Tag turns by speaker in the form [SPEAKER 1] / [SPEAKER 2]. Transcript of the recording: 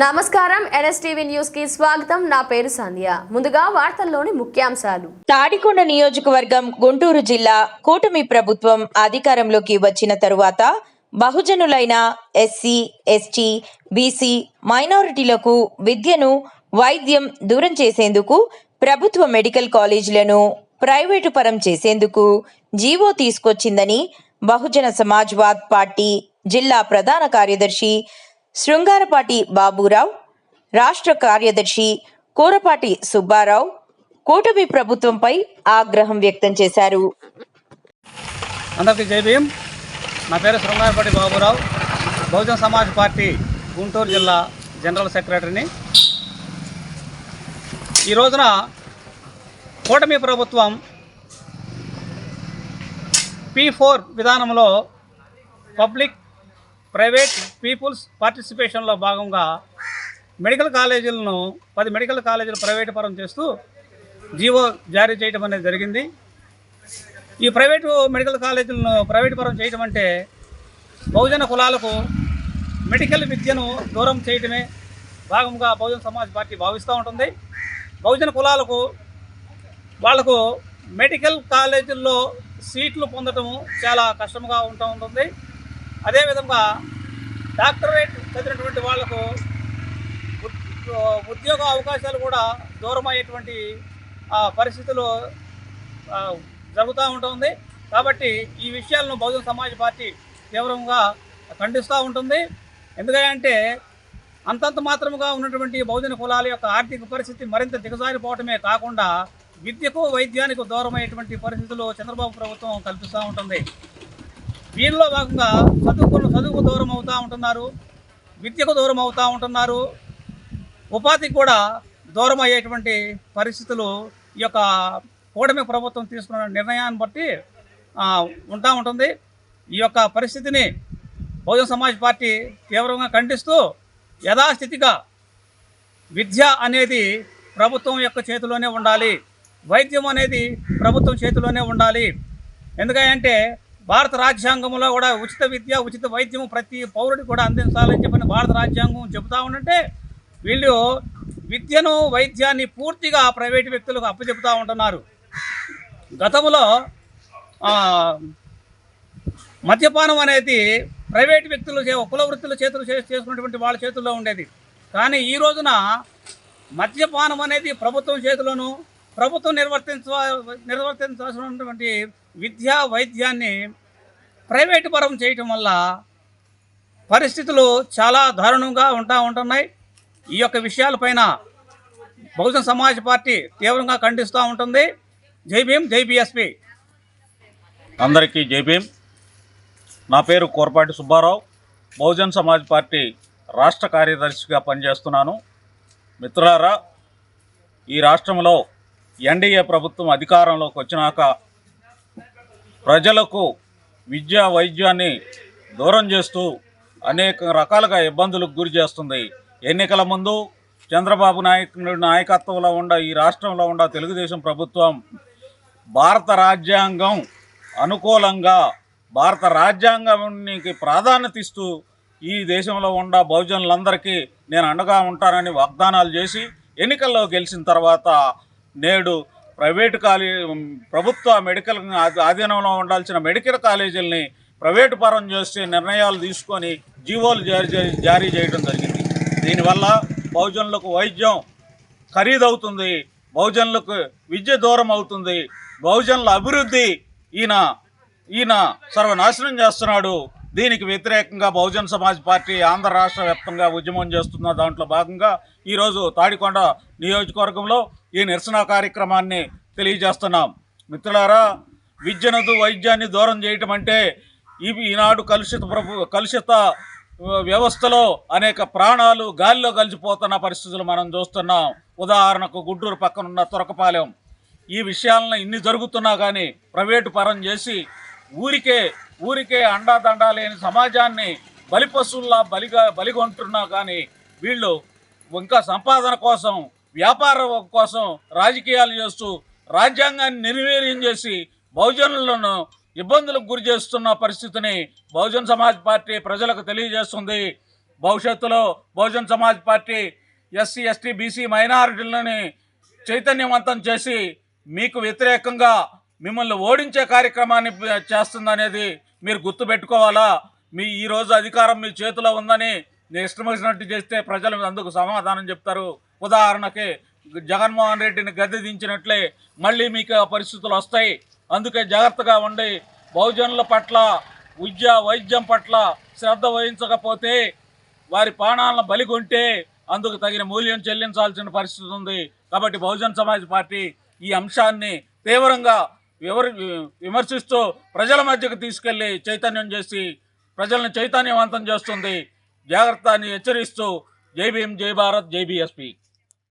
[SPEAKER 1] నమస్కారం ఎన్ఎస్టీవీ న్యూస్కి స్వాగతం. నా పేరు సంధ్య. ముందుగా వార్తల్లోని ముఖ్యాంశాలు.
[SPEAKER 2] తాడికొండ నియోజకవర్గం గుంటూరు జిల్లా కూటమి ప్రభుత్వం అధికారంలోకి వచ్చిన తరువాత బహుజనులైన ఎస్సీ ఎస్టీ బీసీ మైనారిటీలకు విద్యను వైద్యం దూరం చేసేందుకు ప్రభుత్వ మెడికల్ కాలేజీలను ప్రైవేటు పరం చేసేందుకు జీవో తీసుకొచ్చిందని బహుజన సమాజ్వాద్ పార్టీ జిల్లా ప్రధాన కార్యదర్శి శృంగారపాటి బాబురావు రాష్ట్ర కార్యదర్శి కూరపాటి సుబ్బారావు కూటమి ప్రభుత్వంపై ఆగ్రహం వ్యక్తం చేశారు.
[SPEAKER 3] అందరికీ జై భీం నా పేరు శృంగారపాటి బాబురావు. బహుజన సమాజ్ పార్టీ గుంటూరు జిల్లా జనరల్ సెక్రటరీని. ఈ రోజున కూటమి ప్రభుత్వం పీ ఫోర్ విధానంలో పబ్లిక్ ప్రైవేట్ పీపుల్స్ పార్టిసిపేషన్లో భాగంగా మెడికల్ కాలేజీలను పది మెడికల్ కాలేజీలు ప్రైవేటు పరం చేస్తూ జీవో జారీ చేయడం అనేది జరిగింది. ఈ ప్రైవేటు మెడికల్ కాలేజీలను ప్రైవేటు పరం చేయడం అంటే బహుజన కులాలకు మెడికల్ విద్యను దూరం చేయడమే భాగంగా బహుజన సమాజ్ పార్టీ భావిస్తూ ఉంటుంది. బహుజన కులాలకు వాళ్ళకు మెడికల్ కాలేజీల్లో సీట్లు పొందటము చాలా కష్టంగా ఉంటూ ఉంటుంది. అదేవిధంగా డాక్టరేట్ చదివినటువంటి వాళ్ళకు ఉద్యోగ అవకాశాలు కూడా దూరం అయ్యేటువంటి ఆ, పరిస్థితులు జరుగుతూ ఉంటుంది. కాబట్టి ఈ విషయాలను బహుజన సమాజ్ పార్టీ తీవ్రంగా ఖండిస్తూ ఉంటుంది. ఎందుకంటే అంతంత మాత్రముగా ఉన్నటువంటి బహుజన కులాల యొక్క ఆర్థిక పరిస్థితి మరింత దిగజారిపోవటమే కాకుండా విద్యకు వైద్యానికి దూరమయ్యేటువంటి పరిస్థితులు చంద్రబాబు ప్రభుత్వం కల్పిస్తూ ఉంటుంది. వీళ్ళలో భాగంగా చదువుకున్న చదువుకు దూరం అవుతూ ఉంటున్నారు విద్యకు దూరం అవుతూ ఉంటున్నారు. ఉపాధికి కూడా దూరం అయ్యేటువంటి పరిస్థితులు ఈ యొక్క కూటమి ప్రభుత్వం తీసుకున్న నిర్ణయాన్ని బట్టి ఉంటా ఉంటుంది. ఈ యొక్క పరిస్థితిని బహుజన సమాజ్ పార్టీ తీవ్రంగా ఖండిస్తూ యథాస్థితిగా విద్య అనేది ప్రభుత్వం యొక్క చేతిలోనే ఉండాలి. వైద్యం అనేది ప్రభుత్వం చేతిలోనే ఉండాలి. ఎందుకంటే భారత రాజ్యాంగంలో కూడా ఉచిత విద్య ఉచిత వైద్యం ప్రతి పౌరుడికి కూడా అందించాలని చెప్పని భారత రాజ్యాంగం చెబుతా ఉంటే వీళ్ళు విద్యను వైద్యాన్ని పూర్తిగా ప్రైవేటు వ్యక్తులకు అప్పచెబుతూ ఉంటున్నారు. గతంలో మద్యపానం అనేది ప్రైవేట్ వ్యక్తులు చే- కుల వృత్తుల చేతులు చేసుకున్నటువంటి వాళ్ళ చేతుల్లో ఉండేది. కానీ ఈ రోజున మద్యపానం అనేది ప్రభుత్వం చేతిలోను ప్రభుత్వం నిర్వర్తించ నిర్వర్తించాల్సినటువంటి విద్యా వైద్యాన్ని ప్రైవేటు పరం చేయటం వల్ల పరిస్థితులు చాలా దారుణంగా ఉంటా ఉంటున్నాయి. ఈ యొక్క విషయాలపైన బహుజన సమాజ్ పార్టీ తీవ్రంగా ఖండిస్తూ ఉంటుంది. జై భీమ్ జై బిఎస్పి.
[SPEAKER 4] అందరికీ జై భీమ్. నా పేరు కోరపాటి సుబ్బారావు. బహుజన్ సమాజ్ పార్టీ రాష్ట్ర కార్యదర్శిగా పనిచేస్తున్నాను. మిత్రులారా ఈ రాష్ట్రంలో ఎన్డీఏ ప్రభుత్వం అధికారంలోకి వచ్చినాక ప్రజలకు విద్యా వైద్యాన్ని దూరం చేస్తూ అనేక రకాలుగా ఇబ్బందులకు గురి చేస్తుంది. ఎన్నికల ముందు చంద్రబాబు నాయకుడు నాయకత్వంలో ఉండ ఈ రాష్ట్రంలో ఉండ తెలుగుదేశం ప్రభుత్వం భారత రాజ్యాంగం అనుకూలంగా భారత రాజ్యాంగానికి ప్రాధాన్యత ఇస్తూ ఈ దేశంలో ఉన్న బహుజనులందరికీ నేను అండగా ఉంటానని వాగ్దానాలు చేసి ఎన్నికల్లో గెలిచిన తర్వాత నేడు ప్రైవేటు కాలే ప్రభుత్వ మెడికల్ ఆధీనంలో ఉండాల్సిన మెడికల్ కాలేజీలని ప్రైవేటు పరం చేసే నిర్ణయాలు తీసుకొని జీవోలు జారీ జారీ చేయడం జరిగింది. దీనివల్ల బహుజనులకు వైద్యం ఖరీదవుతుంది బహుజనులకు విద్య దూరం అవుతుంది బహుజనుల అభివృద్ధి ఈయన ఈయన సర్వనాశనం చేస్తున్నాడు. దీనికి వ్యతిరేకంగా బహుజన్ సమాజ్ పార్టీ ఆంధ్ర రాష్ట్ర వ్యాప్తంగా ఉద్యమం చేస్తున్న దాంట్లో భాగంగా ఈరోజు తాడికొండ నియోజకవర్గంలో ఈ నిరసన కార్యక్రమాన్ని తెలియజేస్తున్నాం. మిత్రులారా విద్యనదు వైద్యాన్ని దూరం చేయటం అంటే ఇవి ఈనాడు కలుషిత ప్రభు కలుషిత వ్యవస్థలో అనేక ప్రాణాలు గాలిలో కలిసిపోతున్న పరిస్థితులు మనం చూస్తున్నాం. ఉదాహరణకు గుంటూరు పక్కనున్న తురకపాలెం. ఈ విషయాలను ఇన్ని జరుగుతున్నా కానీ ప్రైవేటు పరం చేసి ఊరికే ఊరికే అండాదండా లేని సమాజాన్ని బలిపశువుల్లా బలిగా బలిగొంటున్నా కానీ వీళ్ళు ఇంకా సంపాదన కోసం వ్యాపార కోసం రాజకీయాలు చేస్తూ రాజ్యాంగాన్ని నిర్వీర్యం చేసి బహుజనులను ఇబ్బందులకు గురి చేస్తున్న పరిస్థితిని బహుజన్ సమాజ్ పార్టీ ప్రజలకు తెలియజేస్తుంది. భవిష్యత్తులో Bahujan Samaj party SC ST BC మైనారిటీలని చైతన్యవంతం చేసి మీకు వ్యతిరేకంగా మిమ్మల్ని ఓడించే కార్యక్రమాన్ని చేస్తుందనేది మీరు గుర్తుపెట్టుకోవాలా? మీ ఈరోజు అధికారం మీ చేతిలో ఉందని నేను ఇష్టం వచ్చినట్టు చేస్తే ప్రజలు అందుకు సమాధానం చెప్తారు. ఉదాహరణకి జగన్మోహన్ రెడ్డిని గద్దె దించినట్లే మళ్ళీ మీకు ఆ పరిస్థితులు వస్తాయి. అందుకే జాగ్రత్తగా ఉండి బహుజనుల పట్ల విద్య వైద్యం పట్ల శ్రద్ధ వహించకపోతే వారి ప్రాణాలను బలిగొంటే అందుకు తగిన మూల్యం చెల్లించాల్సిన పరిస్థితి ఉంది. కాబట్టి బహుజన్ సమాజ్ పార్టీ ఈ అంశాన్ని తీవ్రంగా వివరి విమర్శిస్తూ ప్రజల మధ్యకు తీసుకెళ్ళి చైతన్యం చేసి ప్రజలను చైతన్యవంతం చేస్తుంది. జాగ్రత్త అని హెచ్చరిస్తూ జై భీమ్ జై భారత్ జై బీఎస్పీ.